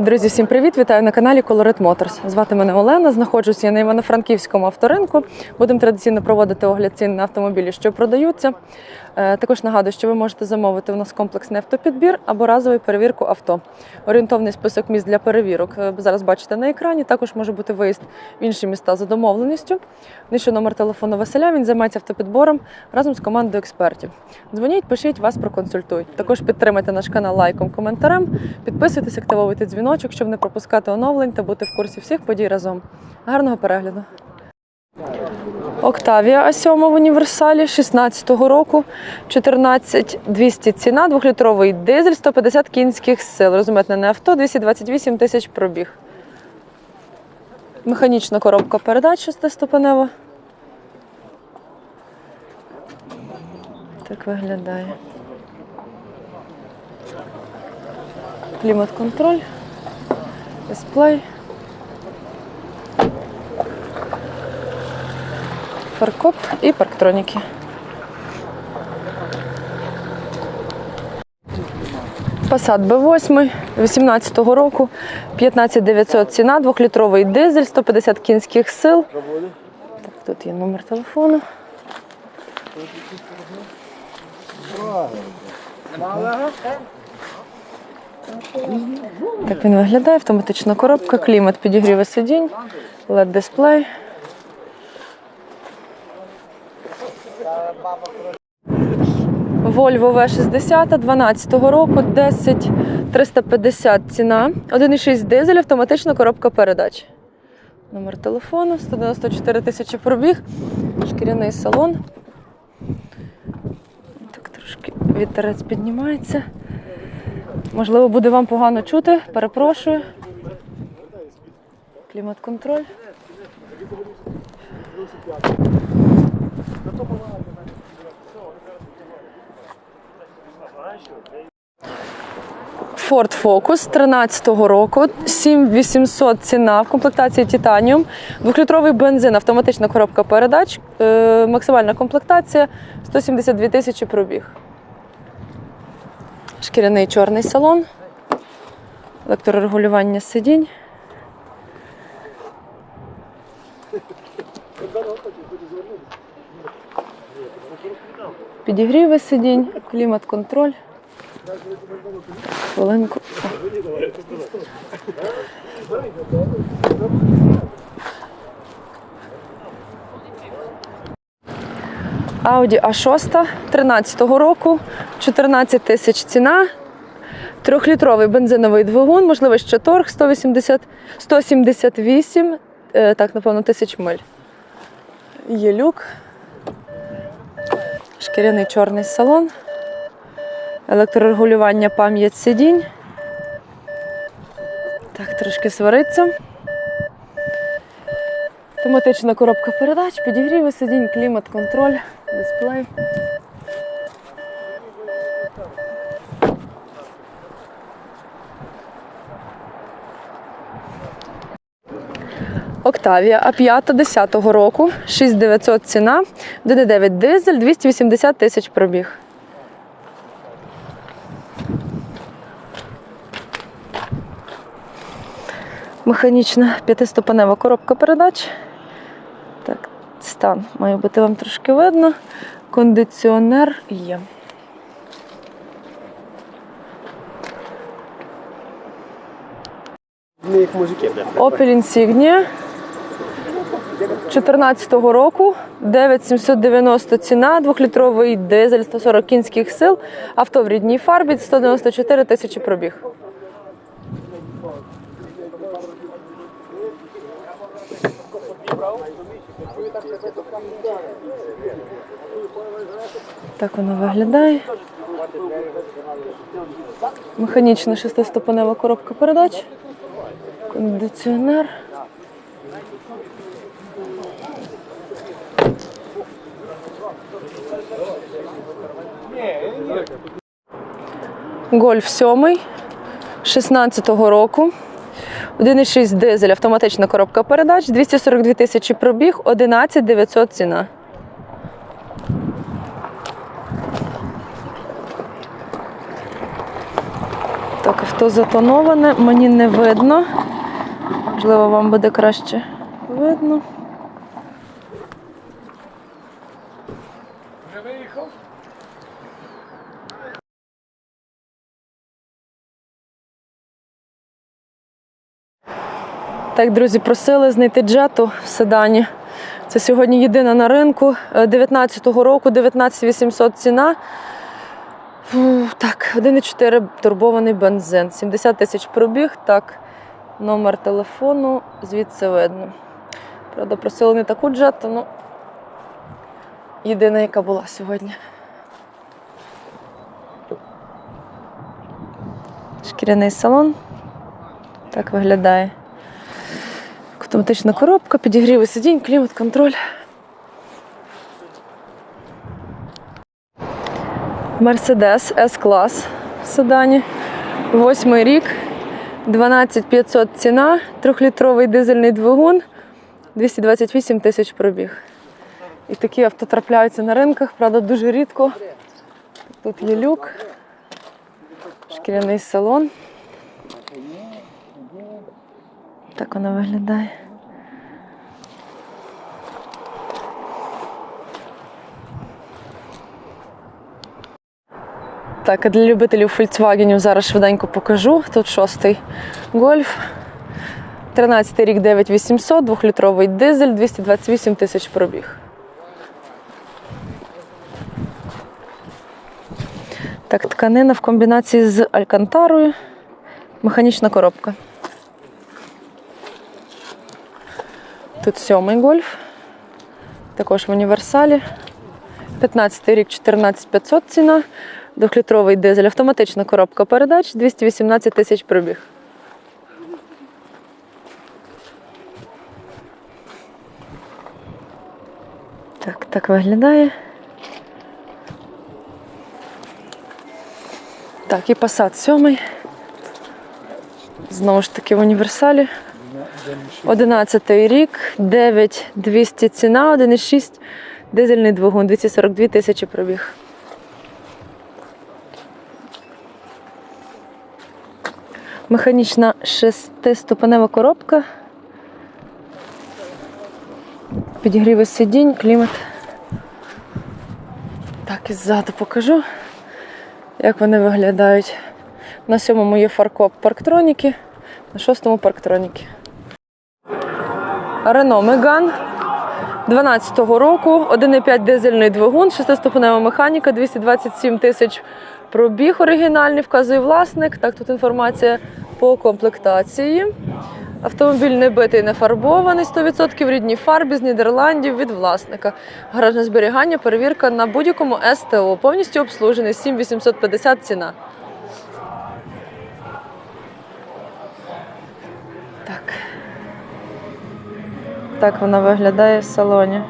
Друзі, всім привіт! Вітаю на каналі Colorit Motors. Звати мене Олена. Знаходжусь я на Івано-Франківському авторинку. Будемо традиційно проводити огляд цін на автомобілі, що продаються. Е, Також нагадую, що ви можете замовити у нас комплексний автопідбір або разову перевірку авто. Орієнтовний список міст для перевірок е, ви зараз бачите на екрані. Також може бути виїзд в інші міста за домовленістю. Нижче номер телефону Василя. Він займається автопідбором разом з командою експертів. Дзвоніть, пишіть, вас проконсультують. Також підтримайте наш канал лайком, коментарем. Підписуйтесь, активовуйте дзвіночок, щоб не пропускати оновлень та бути в курсі всіх подій разом. Гарного перегляду! Октавія А7 в універсалі 16-го року, 14200 ціна, 2-літровий дизель, 150 кінських сил. Розумієте, не авто, 228 тисяч пробіг. Механічна коробка передач шестиступенева. Так виглядає. Клімат-контроль, дисплей. фаркоп і парктроніки. Passat B8 18-го року, 15900 ціна, 2-літровий дизель, 150 кінських сил. Так, тут є номер телефону. Так він виглядає, автоматична коробка, клімат, підігріви сидінь, LED дисплей. Volvo V60 12 року, 10 350 ціна, 1,6 дизель, автоматична коробка передач. Номер телефону, 194 тисячі пробіг, шкіряний салон. Так трошки вітерець піднімається. Можливо, буде вам погано чути, перепрошую. Клімат-контроль. Ford Focus 13-го року, 7800 ціна в комплектації Titanium, двохлітровий бензин, автоматична коробка передач, е, максимальна комплектація 172 тисячі пробіг. Шкіряний чорний салон, електрорегулювання сидінь. Підігріви сидінь, клімат-контроль. Хвилинку. Audi A6 13-го року, 14 тисяч ціна, трьохлітровий бензиновий двигун, можливо, ще торг 180, 178, е, так, напевно, тисяч миль. Є люк, шкіряний чорний салон електрорегулювання пам'ять сидінь. Так, трошки свариться. Автоматична коробка передач, підігріви сидінь, клімат, контроль, дисплей. Октавія А5 10-го року, 6900 ціна, 1,9 дизель, 280 тисяч пробіг. Механічна п'ятиступенева коробка передач. Так, стан. Має бути вам трошки видно. Кондиціонер є. Opel Insignia 14-го року, 9790 ціна, 2-літровий дизель, 140 кінських сил, авто в рідній фарбі, 194 тисячі пробіг. Так воно виглядає. Механічна шестиступенева коробка передач. Кондиціонер. Гольф 7 16-го року. 1,6 дизель, автоматична коробка передач, 242 тисячі пробіг, 11 900 ціна. Так, авто затоноване, мені не видно. Можливо, вам буде краще видно. Вже виїхав? Так, друзі, просили знайти джету в седані. Це сьогодні єдина на ринку. Е, 19-го року, 19800 ціна. Фу, так, 1,4 турбований бензин. 70 тисяч пробіг. Так, номер телефону звідси видно. Правда, просили не таку джету, ну єдина, яка була сьогодні. Шкіряний салон. Так виглядає. Автоматична коробка, підігріви сидінь, клімат-контроль. Мерседес С-клас в седані. Восьмий рік, 12500 ціна, трьохлітровий дизельний двигун, 228 тисяч пробіг. І такі авто трапляються на ринках, правда, дуже рідко. Тут є люк, шкіряний салон. Так воно виглядає. Так, а для любителів Volkswagen зараз швиденько покажу. Тут шостий гольф. 13 рік 9800, двохлітровий дизель, 228 тисяч пробіг. Так, тканина в комбінації з алькантарою. Механічна коробка. Тут сьомий гольф. Також в універсалі. 15 рік 14500 ціна. Двохлітровий дизель. Автоматична коробка передач, 218 тисяч пробіг. Так, так виглядає. Так, і Passat сьомий. Знову ж таки в універсалі. 11 рік, 9200 ціна, 1,6 дизельний двигун, 242 тисячі пробіг. Механічна шестиступенева коробка. Підігріви сидінь, клімат. Так, і ззаду покажу, як вони виглядають. На сьомому є фаркоп парктроніки, на шостому парктроніки. Рено Меган 12-го року, 1,5 дизельний двигун, шестиступенева механіка, 227 тисяч пробіг оригінальний, вказує власник. Так, тут інформація по комплектації. Автомобіль не битий, не фарбований, 100% в рідній фарбі з Нідерландів від власника. Гаражне зберігання, перевірка на будь-якому СТО. Повністю обслужений, 7850 ціна. Так вона виглядає в салоні.